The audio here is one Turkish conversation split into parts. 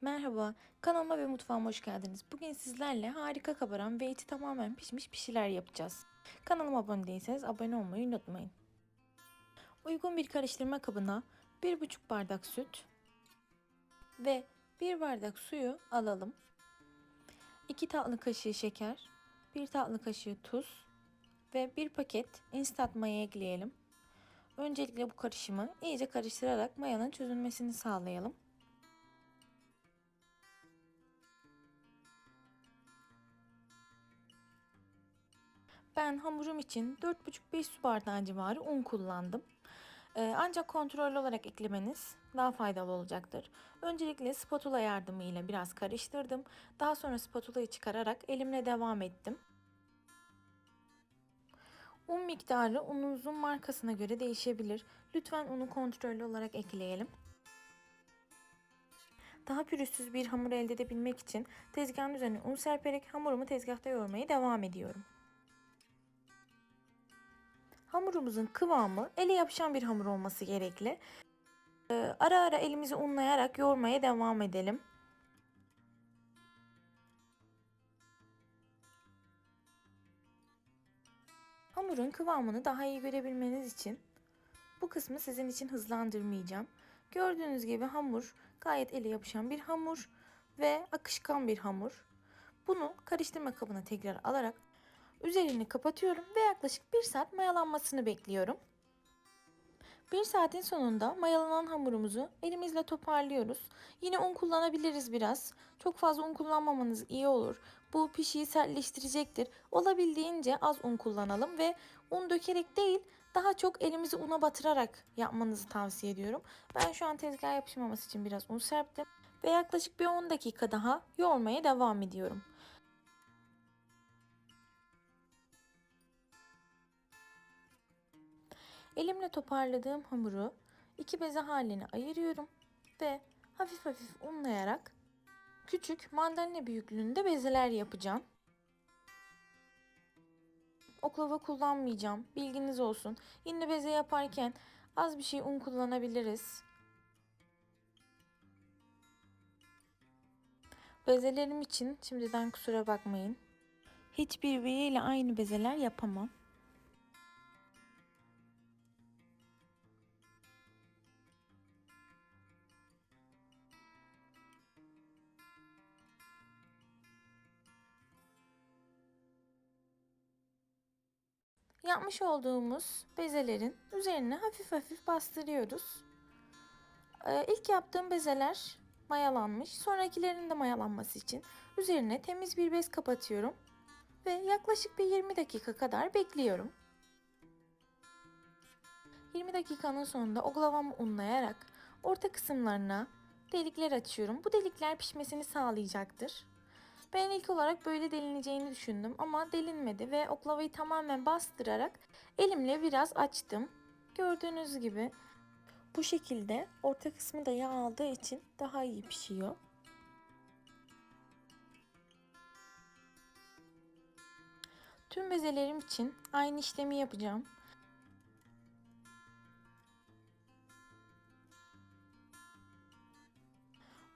Merhaba, kanalıma ve mutfağıma hoş geldiniz. Bugün sizlerle harika kabaran ve içi tamamen pişmiş bir şeyler yapacağız. Kanalıma abone değilseniz abone olmayı unutmayın. Uygun bir karıştırma kabına 1,5 bardak süt ve 1 bardak suyu alalım. 2 tatlı kaşığı şeker, 1 tatlı kaşığı tuz ve 1 paket instant maya ekleyelim. Öncelikle bu karışımı iyice karıştırarak mayanın çözülmesini sağlayalım. Ben hamurum için 4,5-5 su bardağı civarı un kullandım. Ee, ancak kontrollü olarak eklemeniz daha faydalı olacaktır. Öncelikle spatula yardımıyla biraz karıştırdım. Daha sonra spatulayı çıkararak elimle devam ettim. Un miktarı ununuzun markasına göre değişebilir. Lütfen unu kontrollü olarak ekleyelim. Daha pürüzsüz bir hamur elde edebilmek için tezgahın üzerine un serperek hamurumu tezgahta yoğurmaya devam ediyorum. Hamurumuzun kıvamı ele yapışan bir hamur olması gerekli. Ee, ara ara elimizi unlayarak yoğurmaya devam edelim. Hamurun kıvamını daha iyi görebilmeniz için bu kısmı sizin için hızlandırmayacağım. Gördüğünüz gibi hamur gayet ele yapışan bir hamur ve akışkan bir hamur. Bunu karıştırma kabına tekrar alarak Üzerini kapatıyorum ve yaklaşık 1 saat mayalanmasını bekliyorum. 1 saatin sonunda mayalanan hamurumuzu elimizle toparlıyoruz. Yine un kullanabiliriz biraz. Çok fazla un kullanmamanız iyi olur. Bu pişiyi sertleştirecektir. Olabildiğince az un kullanalım ve un dökerek değil daha çok elimizi una batırarak yapmanızı tavsiye ediyorum. Ben şu an tezgaha yapışmaması için biraz un serptim ve yaklaşık bir 10 dakika daha yoğurmaya devam ediyorum. Elimle toparladığım hamuru iki beze haline ayırıyorum ve hafif hafif unlayarak küçük mandalina büyüklüğünde bezeler yapacağım. Oklava kullanmayacağım. Bilginiz olsun. Yine beze yaparken az bir şey un kullanabiliriz. Bezelerim için şimdiden kusura bakmayın. Hiçbir ile aynı bezeler yapamam. Yapmış olduğumuz bezelerin üzerine hafif hafif bastırıyoruz. Ee, ilk yaptığım bezeler mayalanmış. Sonrakilerin de mayalanması için üzerine temiz bir bez kapatıyorum. Ve yaklaşık bir 20 dakika kadar bekliyorum. 20 dakikanın sonunda oklavamı unlayarak orta kısımlarına delikler açıyorum. Bu delikler pişmesini sağlayacaktır. Ben ilk olarak böyle delineceğini düşündüm ama delinmedi ve oklavayı tamamen bastırarak elimle biraz açtım. Gördüğünüz gibi bu şekilde orta kısmı da yağ aldığı için daha iyi pişiyor. Tüm bezelerim için aynı işlemi yapacağım.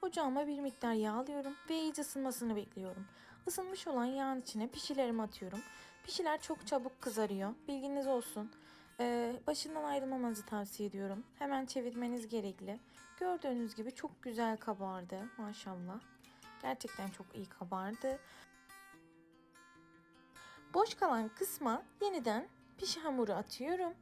Ocağıma bir miktar yağ alıyorum ve iyice ısınmasını bekliyorum. Isınmış olan yağın içine pişilerimi atıyorum. Pişiler çok çabuk kızarıyor. Bilginiz olsun. Ee, başından ayrılmamanızı tavsiye ediyorum. Hemen çevirmeniz gerekli. Gördüğünüz gibi çok güzel kabardı maşallah. Gerçekten çok iyi kabardı. Boş kalan kısma yeniden pişi hamuru atıyorum.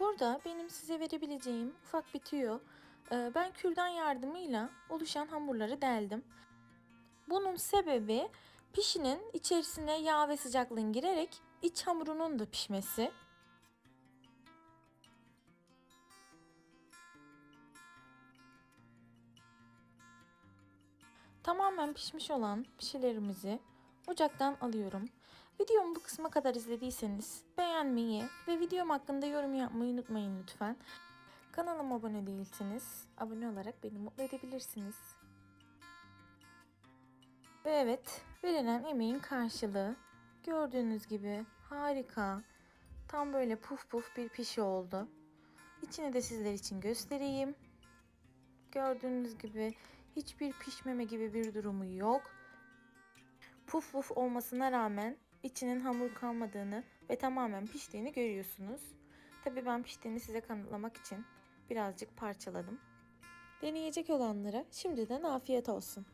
Burada benim size verebileceğim ufak bir tüyo. Ee, Ben kürdan yardımıyla oluşan hamurları deldim. Bunun sebebi pişinin içerisine yağ ve sıcaklığın girerek iç hamurunun da pişmesi. Tamamen pişmiş olan pişilerimizi ocaktan alıyorum. Videomu bu kısma kadar izlediyseniz beğenmeyi ve videom hakkında yorum yapmayı unutmayın lütfen. Kanalıma abone değilseniz abone olarak beni mutlu edebilirsiniz. Ve evet verilen emeğin karşılığı gördüğünüz gibi harika Tam böyle puf puf bir pişi oldu. İçini de sizler için göstereyim. Gördüğünüz gibi hiçbir pişmeme gibi bir durumu yok. Puf puf olmasına rağmen içinin hamur kalmadığını ve tamamen piştiğini görüyorsunuz. Tabii ben piştiğini size kanıtlamak için birazcık parçaladım. Deneyecek olanlara şimdiden afiyet olsun.